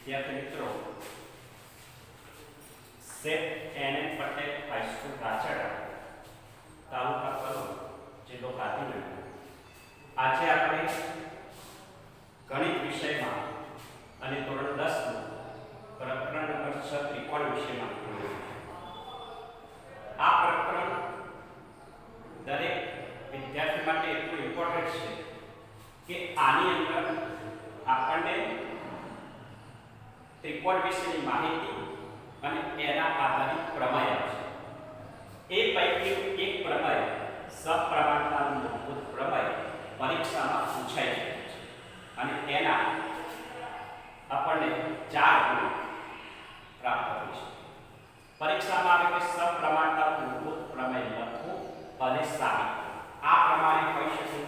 વિદ્યાર્થી મિત્રો, Shet N N Patel high school Rachda taluka Kalol જિલ્લો ગાંધીનગર. આજે આપણે ગણિત વિષયમાં અને ધોરણ દસ પ્રકરણ નંબર છ ત્રિકોણ વિષયમાં આ પ્રકરણ દરેક વિદ્યાર્થી માટે એટલું ઇમ્પોર્ટન્ટ છે કે આની અંદર આપણને ત્રિકોણ વિશેની માહિતી અને એના આધારિત પ્રમેય આવશે એ પૈકીનું એક પ્રમેય સપ્રમાણતાનું મૂળભૂત પ્રમેય પરીક્ષામાં પૂછાઈ છે. અને એના આપણને ચાર ગુણ પ્રાપ્ત થઈ છે પરીક્ષામાં આવે કે સપ્રમાણતાનું મૂળભૂત પ્રમેય લખવું અને સાબિત કરવું. આ પ્રમાણે કહી શકે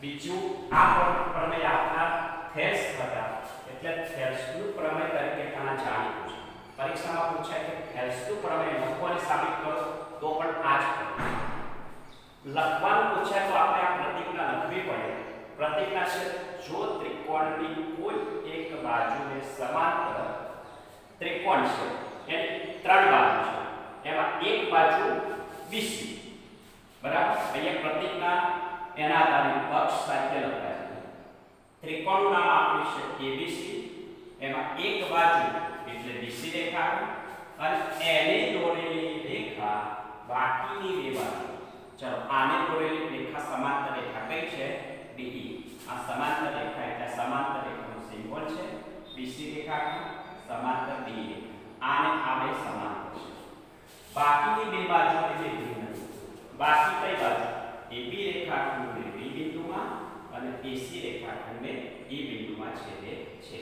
બીજું આ પ્ર- પ્રમેય આપનાર થેલ્સ હતા એટલે થેલ્સનું પ્રમેય તરીકે ઘણા જાણીતું છે પરીક્ષામાં થેલ્સનું પ્રમેય લખવાની સાબિત કરો તો પણ આ જ લખવાનું પૂછાય તો આપણે આ પ્રતિજ્ઞા લખવી પડે. પ્રતિજ્ઞા છે, જો ત્રિકોણની કોઈ એક બાજુને સમાંતર, ત્રિકોણ છે, એની ત્રણ બાજુ છે, એમાં એક બાજુ બીસી બરાબર? અહીંયા પ્રતિજ્ઞા એના આધારે પક્ષ સાથે લખાય છે. ત્રિકોણનું નામ આપ્યું છે, એબીસી. એમાં એક બાજુ એટલે બીસી રેખા અને એને દોરેલી રેખા બાકીની બે બાજુ. ચલો, આને દોરેલી રેખા સમાંતર રેખા કઈ છે? ડીઈ આ સમાંતર રેખા એટલે સમાંતર રેખાનું સિમ્બોલ છે. બીસી રેખા સમાંતર ડી આને આ બે સમાંતર છે. બાકીની બે બાજુ એટલે ભિન્ન બાકી કઈ બાજુ? એબી રેખાખંડને બી બિંદુમાં અને એસી રેખાખંડને એ બિંદુમાં છેદે છે.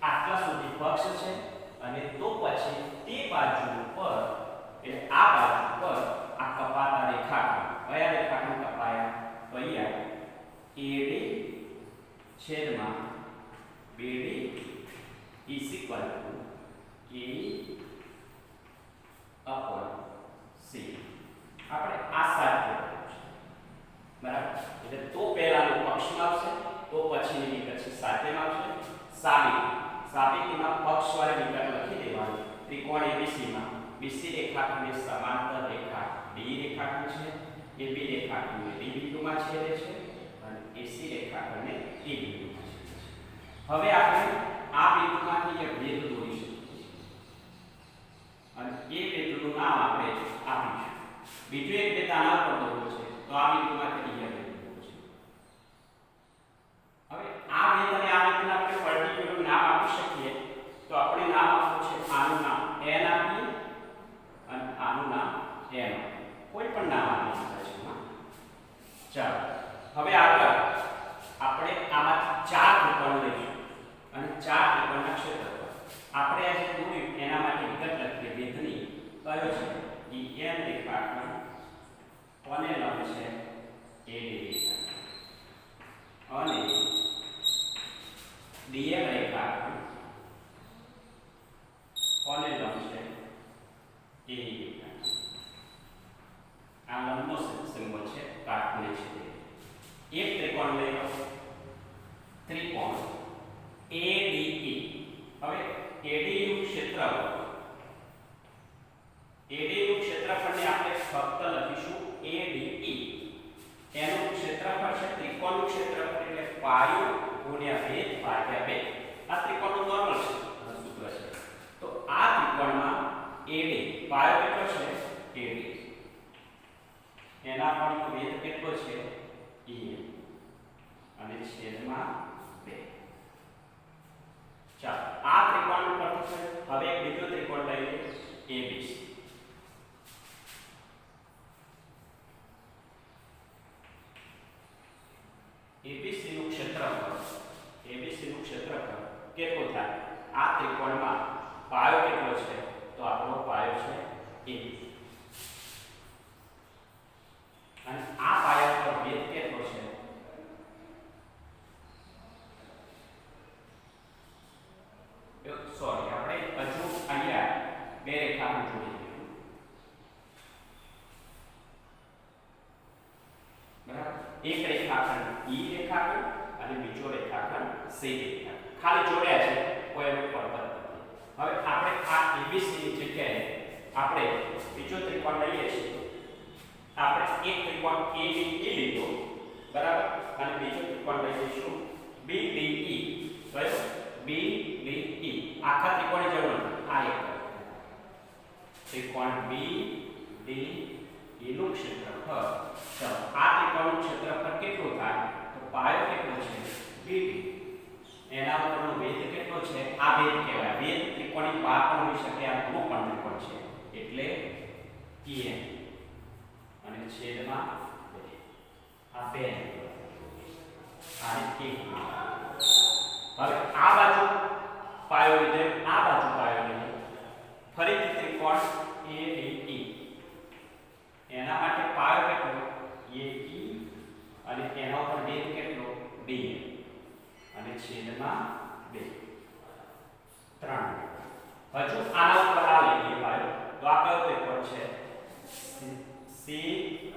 આટલા સુધી પક્ષ છે. અને તો પછી તે બાજુ પર એટલે આ બાજુ પર આ કપાતા રેખાખંડ, કયા રેખાખંડ કપાયા? તો અહીંયા એડી છેદમાં BD is equal to A upon C આપણે આ સાથે બરાબર એટલે તો પહેલાનો પક્ષમાં આવશે તો પછીની વિગત છે સાથેમાં આવશે સાબિત સાબિતીમાં પક્ષવાળી વિગત લખી દેવાની ત્રિકોણ એબીસીમાં બીસી રેખાખંડની સમાંતર રેખા ડી રેખાખંડ છે રેખા અને D બિંદુમાં છેદે છે અને એસી અને E બિંદુમાં છેદે છે. હવે આપણે આ બિંદુમાંથી એક ભેદ દોરી શકીએ. અને એ બિંદુનું નામ આપણે આપીશું. બીજું એક બે આના પર દોરવો છે, તો આ બિંદુમાંથી બીજા બિંદુ છે. હવે આ આ આપણે પર્ટિક્યુલર નામ આપી શકીએ તો આપણે નામ આપવું છે આનું નામ n આપીએ અને આનું નામ m આપીએ કોઈ પણ નામ આપી શકાય છે એમાં. ચાલો હવે આગળ આપણે આમાંથી ચાર ત્રિકોણ લઈશું અને ચાર ત્રિકોણના ક્ષેત્રફળ આપણે આજે દોર્યું એના માટે વિગત લખીએ ભેદની કયો છે ઈ એમ રેખાખંડ લંબ છે એ ડિવિઝન અને ડીએમ રેખા કોને લંબ છે એ આ લંબનો સિમ્બોલ છે, કાટખૂણે છે એક ત્રિકોણ લઈ લો. ત્રિકોણ ADE હવે ADE નું ક્ષેત્રફળ ADE નું ક્ષેત્રફળને આપણે ફક્ત લખીશું ADE એનું ક્ષેત્રફળ છે ત્રિકોણનું ક્ષેત્રફળ એટલે પાયો ગુણ્યા ભેદ ભાગ્યા બે. આ ત્રિકોણનું નોર્મલ છે સૂત્ર છે. તો આ ત્રિકોણમાં AD પાયો કેટલો છે? AD એના પણ વેધ કેટલો છે? E અને છેદમાં 2 ચાલો, આ ત્રિકોણ છે. હવે એક બીજો ત્રિકોણ લઈએ ABC નું ક્ષેત્રફળ ABC નું ક્ષેત્રફળ કેટલું થાય આ ત્રિકોણમાં પાયો કેટલો છે તો આપણો પાયો છે AB અને આ પાયા પર ભેદ કેટલો છે સોરી આપણે હજુ અહીંયા બે રેખાખંડ જોડી દઈશું બરાબર એક રેખાખંડ ઈ રેખાખંડ અને બીજો રેખાખંડ સી રેખાખંડ. ખાલી જોડ્યા છે, કોઈ એનો પર્વત નથી. 21 ની જગ્યાએ આપણે બીજો ત્રિકોણ લઈએ છીએ. આપણે એક ત્રિકોણ ABE લીધો, બરાબર? અને બીજો ત્રિકોણ લઈ લઈશું BDE કયો BDE આખા ત્રિકોણની જરૂર આ એક ત્રિકોણ BDE નું ક્ષેત્રફળ, ચાલો, આ ત્રિકોણનું ક્ષેત્રફળ કેટલું થાય? તો પાયો કેટલો છે? BD એના ઉપરનો વેધ કેટલો છે? આ વેધ કહેવાય. વેધ ત્રિકોણની બહાર પણ હોઈ શકે, આ ગુણ પણ ત્રિકોણ છે. એટલે EN અને છેદમાં બે આ બે આ એક હવે આ બાજુ પાયો લીધે આ બાજુ પાયો લીધે ફરીથી ત્રિકોણ ABE એના માટે પાયો કેટલો AE અને એના ઉપર વેધ કેટલો BN અને છેદમાં બે ત્રણ હજુ આના ઉપર આ લઈએ પાયો તો આ કયો ત્રિકોણ છે સી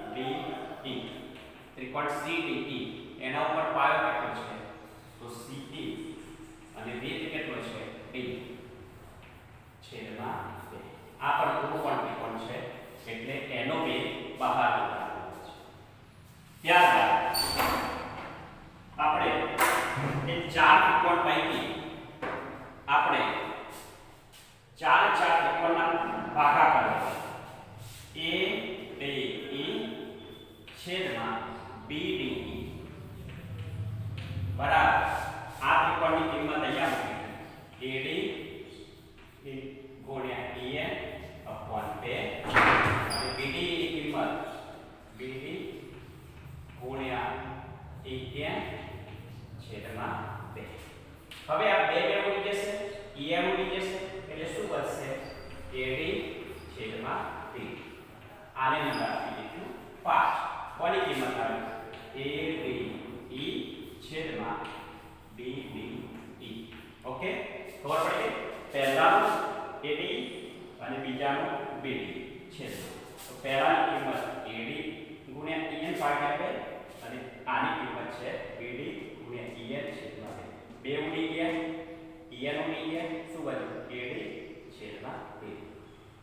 ડી ઈ ત્રિકોણ સી એના ઉપર પાયો કેટલો છે? તો સી અને વેધ કેટલો છે? D. છેદમાં 2 આ પણ ગુરુકોણ ત્રિકોણ છે. એટલે એનો વેધ બહાર નીકળવાનો છે. ત્યારબાદ આપણે એ ચાર ત્રિકોણ પૈકી આપણે ચાર ચાર ત્રિકોણના ભાગાકાર એ ડી ઈ છેદમાં બી ડી ઈ બરાબર આ ત્રિકોણની કિંમત અહીંયા મૂકી એડી ગુણ્યા ઈએન અપોન બે અને બીડી ની કિંમત બીડી ગુણ્યા ઈએન છેદમાં બે હવે આ બે બે ઉડી જશે ઈએમ ઉડી જશે એટલે શું બચશે એડી છેદમાં બી આને નંબર આપી દીધું પાંચ કોની કિંમત આવી એ ડી ઈ છેદમાં બી ડી ઈ ઓકે ખબર પડી ગઈ પહેલાનું એડી અને બીજાનું બીડી છેદમાં તો પહેલાની કિંમત એડી ગુણ્યા ઈએન ભાગ્યા બે અને આની કિંમત છે બીડી ગુણ્યા ઈએન છેદમાં બે બે ઉડી ગયા ઈએન ઉડી ગયા શું બચ્યું એડી છેદમાં બે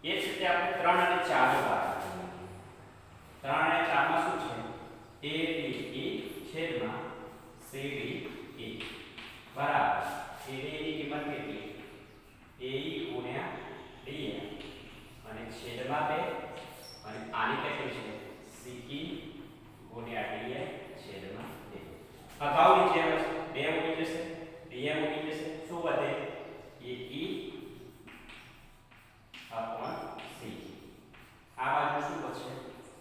એ જ રીતે આપણે ત્રણ અને ચાર ભાગ. ત્રણ અને ચારમાં શું છે? એ ડી ઈ છેદમાં સી, ડી ઈ બરાબર. એ ડી ની કિંમત કેટલી? એ ઈ ગુણ્યા ડી અને છેદમાં બે? અને આની કેટલી છે? સી ઈ ગુણ્યા ડી છેદમાં બે. અગાઉની જેમ જ બે ઉડી જશે ડીએમ ઉડી જશે શું વધે એ ઈ અપોન સી આ બાજુ શું બચશે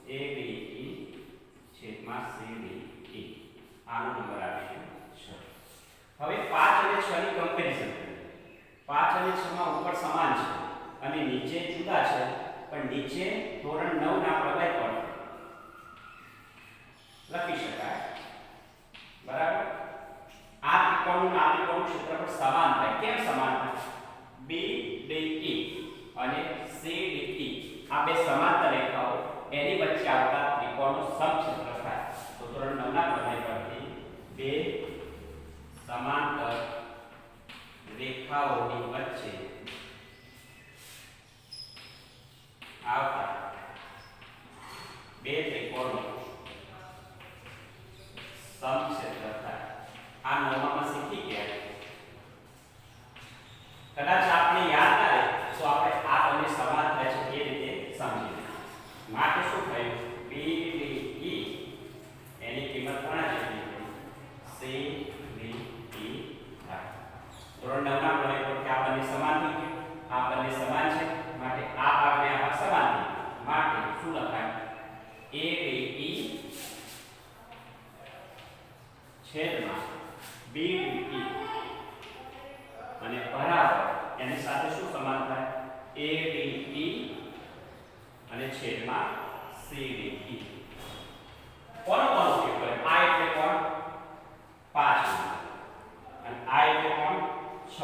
એ બી ઈ છેદમાં સી ડી ઈ આનો નંબર આવે છે છ હવે 5 અને 6 ની કમ્પેરિઝન પાંચ અને 6 માં ઉપર સમાન છે અને નીચે જુદા છે, પણ નીચે ધોરણ 9 ના પ્રભાવ પર લખી શકાય. બરાબર? આ ત્રિકોણનું આ ત્રિકોણનું ક્ષેત્રફળ સમાન થાય. કેમ સમાન થાય? ઈ અને ઈ આ બે સમાંતર રેખાઓ એની વચ્ચે આવતા ત્રિકોણનું સમક્ષેત્ર થાય. તો ધોરણ 9 ના પ્રભાવ પરથી બે સમાંતર રેખાઓની વચ્ચે આવતા બે ત્રિકોણો સમક્ષેત્ર થાય આ નવમામાં શીખી ગયા કદાચ આપને યાદ ના રહે તો આપણે આ બંને સમાન થાય છે એ રીતે સમજી લઈએ માટે શું થયું બી ડી ઈ એની કિંમત કોના જેટલી સી ડી ઈ થાય ધોરણ 9 ના પ્રમેય પરથી આ બંને સમાન થઈ ગયા આ બંને સમાન છે માટે આ ભાગને આ ભાગ સમાન થઈ ગયા. માટે શું લખાય એ ડી ઈ છેદમાં બી ઈ અને બરાબર એની સાથે શું સમાન થાય? એ ડી ઈ અને છેદમાં સી ડી ઈ કોનો કોનો ઉપયોગ કરે? આ એટલે કોણ? પાંચ. અને આ એટલે કોણ? છ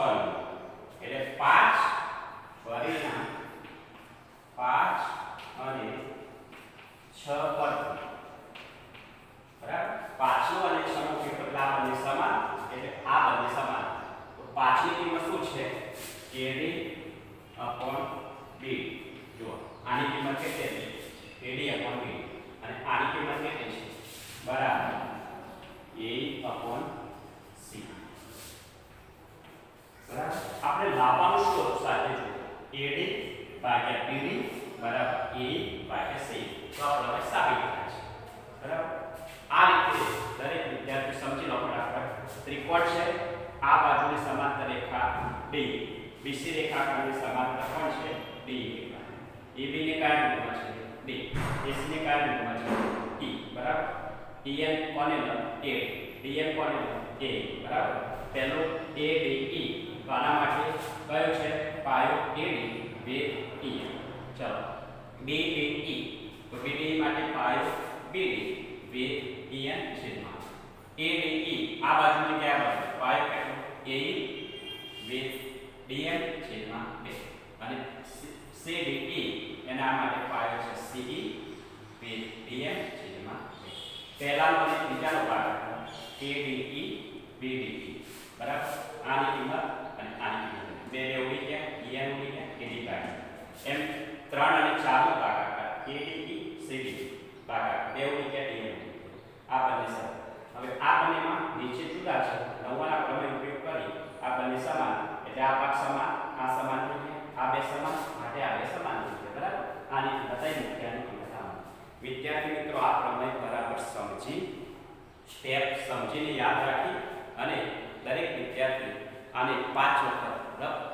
એટલે પાંચ પરિણામ પાંચ અને છ પરથી બરાબર પાંચનો અને છ નો ઉપયોગ એટલે આ બંને સમાન એટલે આ બંને સમાન તો પાંચની કિંમત શું છે કેડી અપોન કિંમત કેટલી હતી AD upon BD અને આની કિંમત કેટલી છે બરાબર A upon C બરાબર આપણે લાવવાનું શું હતું સાથે જો AD ભાગ્યા BD બરાબર A ભાગ્યા C તો આપણે હવે સાબિત થાય છે બરાબર આ રીતે દરેક વિદ્યાર્થી સમજી લો ફટાફટ ત્રિકોણ છે આ બાજુની સમાંતર રેખા D BC રેખાખંડની સમાંતર કોણ છે D રેખા AB ને કયા બિંદુમાં છે D AC ને કયા બિંદુમાં છે E. બરાબર EN કોને લો A. DN કોને લો A. બરાબર પહેલો A D E. તો આના માટે કયો છે પાયો એડી with ઈ ચલો બી D ઈ તો BD માટે પાયો BD with એન છેદમાં એ D ઈ આ બાજુ ક્યાં બાજુ પાયો કેટલો બે ડી એન છેદમાં બે અને સી ડી ઈ એના માટે પાયો છે સી ઈ with ડીએન છેદમાં બે પહેલાનો અને બીજાનો ભાગાકાર ADE BDE બરાબર આની કિંમત અને આની કિંમત બે બે ઉડી એમ ત્રણ અને ચારનો ભાગાકાર. ADE CD ભાગાકાર. બે ગયા DM આ બંને સરળ હવે આ બંનેમાં નીચે જુદા છે. નવાના પ્રમેય ઉપયોગ કરી આ બંને સમાન. એટલે આ ભાગ સમાન, આ સમાન છે આ બે સમાન, માટે આ બે સમાન છે બરાબર? આની બતાવી મૂક્યાની કિંમત આમ વિદ્યાર્થી મિત્રો, આ પ્રમેય બરાબર સમજી, સ્ટેપ સમજીને યાદ રાખી અને દરેક વિદ્યાર્થી આને પાંચ વખત રફ